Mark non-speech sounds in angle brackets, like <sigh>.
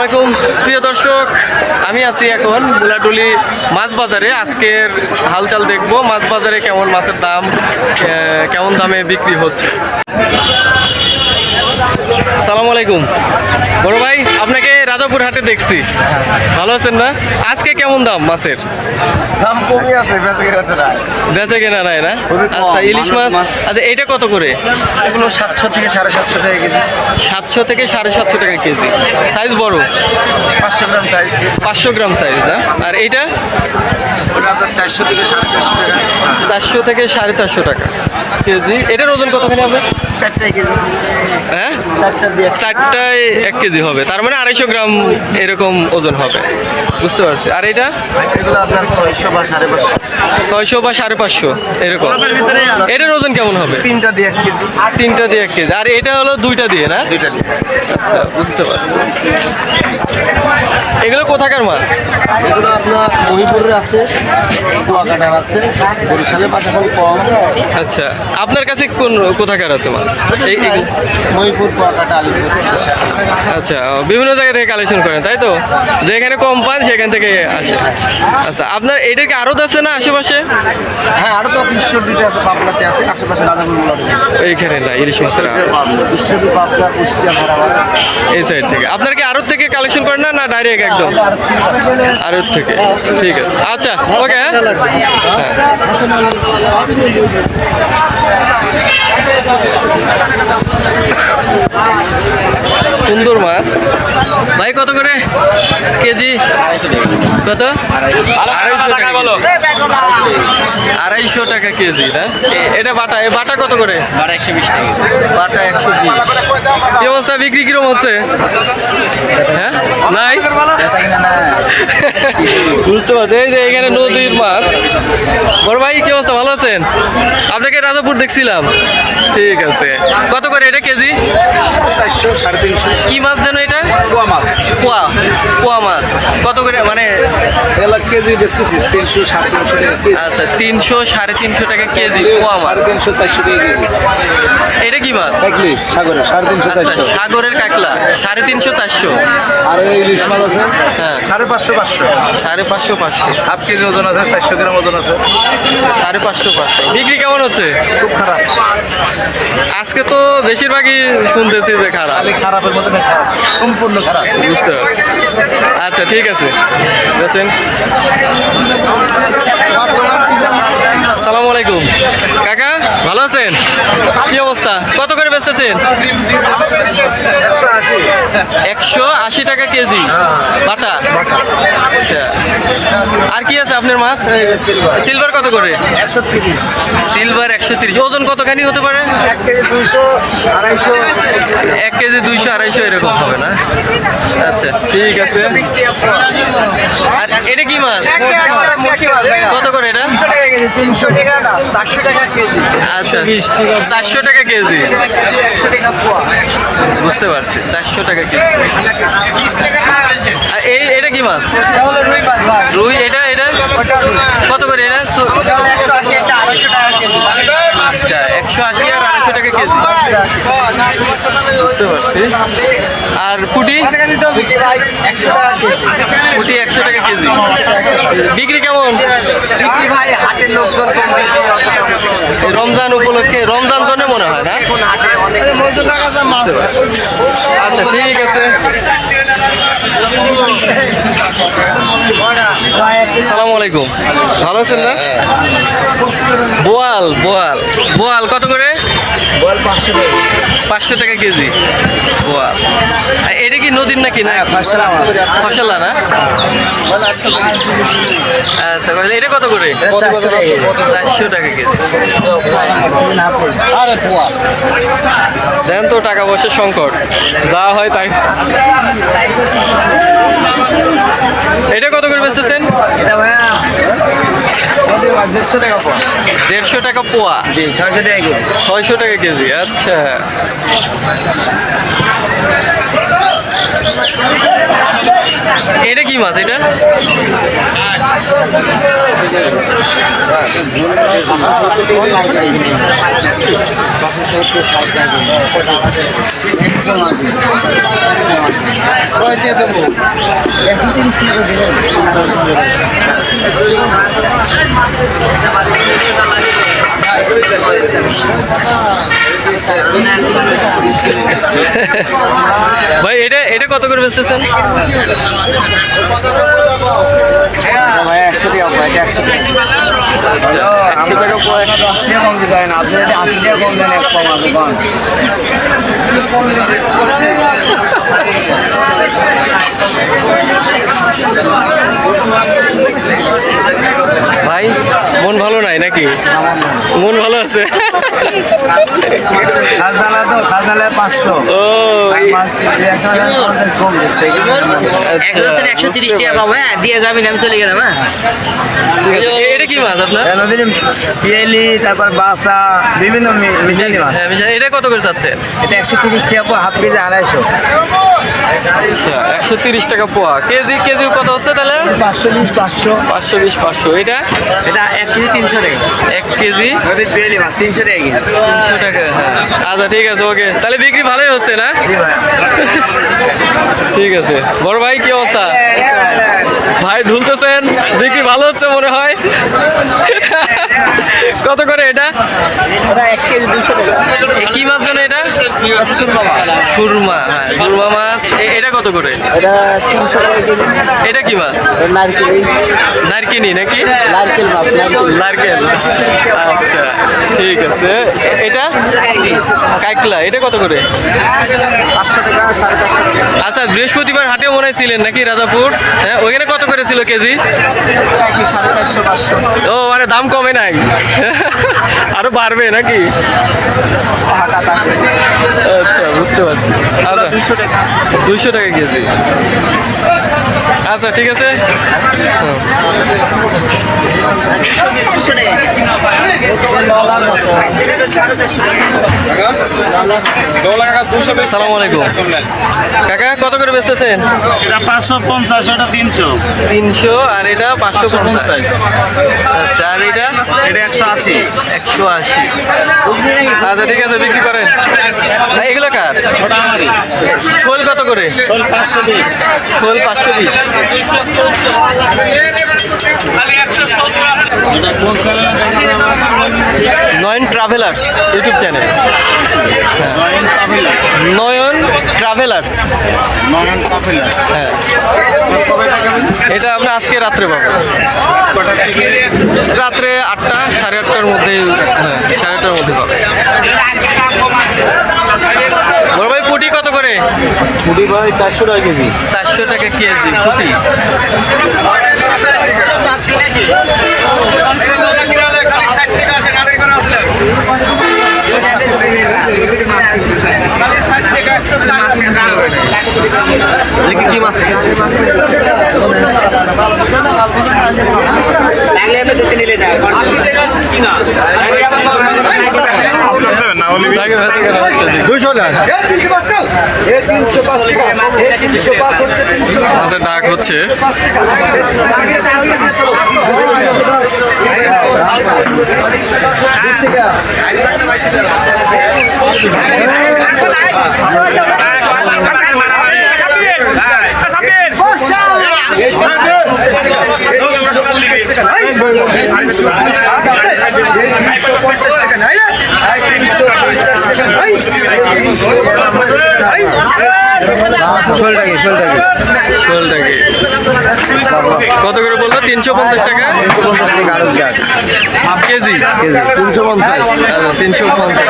আলাইকুম। প্রিয় দর্শক, আমি আছি এখন বুলাটুলি মাছ বাজারে। আজকের হালচাল দেখব, মাছ বাজারে কেমন মাছের দাম কেমন দামে বিক্রি হচ্ছে। সালাম আলাইকুম। বড় ভাই, আপনাকে রাজাপুর হাটে দেখছি। ভালো আছেন না? আজকে কেমন দাম মাছের? দাম কমই আছে বেঁচে গেলে না বেচে কেনা নাই না? আচ্ছা ইলিশ মাছ? আচ্ছা এটা কত করে? এগুলো সাতশো থেকে সাড়ে সাতশো টাকা কেজি। সাতশো থেকে সাড়ে সাতশো টাকা কেজি। সাইজ বড়? পাঁচশো গ্রাম সাইজ। পাঁচশো গ্রাম সাইজ না? আর এইটা? চারশো থেকে সাড়ে চারশো টাকা। চারশো থেকে সাড়ে চারশো টাকা কেজি। এটার ওজন কতখানি হবে? চারটাই কেজি। হ্যাঁ? চারটায় এক কেজি হবে। তার মানে আড়াইশো গ্রাম এরকম ওজন হবে। বুঝতে পারছি। আর এটা? আপনার ছয়শো বা সাড়ে পাঁচশো। ছয়শো বা সাড়ে পাঁচশো এরকম। এটার ওজন কেমন হবে? তিনটা দিয়ে এক কেজি। তিনটা দিয়ে এক কেজি। আর এটা হলো দুইটা দিয়ে না? দুইটা দিয়ে। আচ্ছা বুঝতে পারছি। এগুলো কোথাকার মাছ? এগুলো আপনার মহিপুরের আছে কুয়াকাটার আছে বরিশালের পাশাপাশি কম। আচ্ছা আপনার কাছে কোন কোথাকার আছে মাছ? মহিপুর কুয়াকাটা আলিপুর। আচ্ছা বিভিন্ন জায়গা থেকে কালেকশন করেন তাই তো? যেখানে কম পান সেখান থেকে আসে। আচ্ছা আপনার এটা কি আরও আছে না আশেপাশে? হ্যাঁ আরও তো আছে ঈশ্বরদীতে আছে পাবনাতে আছে আশেপাশে এইখানে না ইলিশ মাছের আড়ত। ঈশ্বরদী পাবনা কুষ্টিয়া ধারাবাদ এই সাইড থেকে। আপনার কি আরত থেকে কালেকশন করেন না না ডাইরেক্ট একদম? আরত থেকে ঠিক আছে। আচ্ছা ওকে হ্যাঁ। হ্যাঁ। সুন্দর মাছ। ভাই কত করে? কেজি? কত? আড়াইশো টাকা। বলো। আড়াইশো টাকা কেজি না? এটা বাটা এ বাটা কত করে? বাটা একশো বিশ টাকা। বাটা একশো বিশ। কি অবস্থা? বিক্রি কিরম হচ্ছে? হ্যাঁ? নাই? <laughs> বুঝতে পারছি। এই যে এখানে নদীর মাছ। বড় ভাই কি অবস্থা? ভালো আছেন? আপনাকে রাজাপুর দেখছিলাম। ঠিক আছে। কত করে এটা কেজি? কি মাছ যেন এটা? পোয়া মাছ। পোয়া। পোয়া মাছ। কত করে? মানে কেজি বেচতেছি তিনশো সাড়ে তিনশো টাকা আচ্ছা তিনশো সাড়ে তিনশো টাকা কেজি। পোয়া মাছ? সাড়ে তিনশো চারশো টাকা কেজি। এটা কি মাছ? সাড়ে তিনশো আচ্ছা চারশো। সাগরের কাকলা সাড়ে তিনশো চারশো। আর ইলিশ মাছ আছে? হ্যাঁ। সাড়ে পাঁচশো পাঁচশো। সাড়ে পাঁচশো পাঁচশো। হাফ কেজি ওজন আছে চারশো গ্রাম ওজন আছে। আচ্ছা, সাড়ে পাঁচশো পাঁচশো। বিক্রি কেমন হচ্ছে? খুব খারাপ। আজকে তো বেশিরভাগই শুনতেছি যে খারাপ। খারাপের মধ্যে খারাপ সম্পূর্ণ খারাপ। বুঝতে আচ্ছা ঠিক আছে। বেছেন আসসালামু আলাইকুম। কাকা ভালো আছেন? কি অবস্থা? কত করে বেচতেছেন? একশো আশি টাকা কেজি। বাটা? আচ্ছা। আর কি আছে আপনার মাছ? সিলভার কত করে? সিলভার একশো তিরিশ। ওজন কতখানি হতে পারে? এক কেজি দুইশো আড়াইশো। এরকম হবে না? আচ্ছা ঠিক আছে। আর এটা কি মাছ? কত করে এটা? তিনশো টাকা না চারশো টাকা কেজি। আচ্ছা চারশো টাকা কেজি। বুঝতে পারছি চারশো টাকা কেজি। এই এটা কি মাছ? রুই এটা এটা? কত করে এটা? আচ্ছা একশো আশি আর আড়াইশো টাকা কেজি। বুঝতে পারছি। আর পুটি? পুটি একশো টাকা কেজি। বিক্রি কেমন? রমজান উপলক্ষে, রমজান জন্য মনে হয়, না? আচ্ছা ঠিক আছে। সালাম আলাইকুম। ভালো আছেন না? বোয়াল বোয়াল। বোয়াল, কত করে? পাঁচশো টাকা। কেজি। বোয়াল এটা কি নদীর নাকি না? ফসলা না? আচ্ছা এটা কত করে? চারশো টাকা কেজি। দেন তো টাকা পয়সার সংকট। যা হয় তাই। এটা কত করে বেচতেছেন? দেড়শো টাকা পর দেড়শো টাকা পোয়া? ছয়শো টাকা কেজি। ছয়শো টাকা কেজি আচ্ছা। এটা কি মাছ এটা? <laughs> ভাই, এটা এটা কত করে বেচতেছেন? একশো ভাই একশো ভাই, মন ভালো নাই নাকি? মন ভালো আছে? আচ্ছা, একশো তিরিশ টাকা পাবো হ্যাঁ দিয়ে যাবেন আমি চলে গেলাম হ্যাঁ। ঠিক আছে। এ- এটা কি মাছ আপনার? নদীর তারপর বাসা বিভিন্ন মিশালি মাছ। হ্যাঁ, এটা কত করে যাচ্ছে? এটা একশো তিরিশ টাকা পর হাফ কেজি আড়াইশো। আচ্ছা একশো তিরিশ টাকা পোয়া। কেজি কেজি কত হচ্ছে তাহলে? পাঁচশো বিশ পাঁচশো। পাঁচশো বিশ পাঁচশো। এটা? এটা এক কেজি তিনশো টাকা। এক কেজি? মাছ তিনশো টাকা তিনশো টাকা হ্যাঁ। আচ্ছা ঠিক আছে ওকে। তাহলে বিক্রি ভালোই হচ্ছে না? ঠিক আছে। বড় ভাই কি অবস্থা? ভাই ঢুলতেছেন? বিক্রি ভালো হচ্ছে মনে হয়? কত করে এটা? কি মাছ জানো এটা? সুরমা হ্যাঁ সুরমা মাছ। এটা কত করে? এটা কি মাছ? নারকেল। নারকেনি নাকি? নারকেল মাছ নারকেল। আচ্ছা ঠিক আছে। এটা? কাকলা এটা কত করে? আচ্ছা বৃহস্পতিবার হাটে মনে ছিলেন নাকি রাজাপুর? হ্যাঁ ওইখানে কত করে ছিল কেজি? ও মানে দাম কমে নাই। আরও বাড়বে নাকি? আচ্ছা বুঝতে পারছি। আচ্ছা দুশো দুইশো টাকা কেজি। আচ্ছা ঠিক আছে। হুম। সালাম আলাইকুম। কাকা কত করে বেচতেছেন? এটা পাঁচশো পঞ্চাশ ওটা তিনশো। তিনশো আর এটা পাঁচশো পঞ্চাশ। আচ্ছা আর এটা? এটা একশো আশি। একশো আশি। আচ্ছা ঠিক আছে বিক্রি করেন। না, এগুলো কার? শোল কত করে? শোল পাঁচশো বিশ। শোল পাঁচশো বিশ। Nayan travellers YouTube channel Nayan travellers Nayan Kapila হ্যাঁ কবে দেখাবেন এটা আপনি আজকে রাত্রে পাবো কটা থেকে রাত্রে আটটা সাড়ে আটটার মধ্যে হ্যাঁ সাড়ে আটটার মধ্যে পাবেন বড় ভাই পুটি কত করে কুড়ি ভাই চারশো টাকা কেজি চারশো টাকা কেজি পুটি আচ্ছা ডাক হচ্ছে কত করে বলল? তিনশো পঞ্চাশ টাকা? পঞ্চাশ। টাকা কেজি? কেজি তিনশো পঞ্চাশ। তিনশো পঞ্চাশ।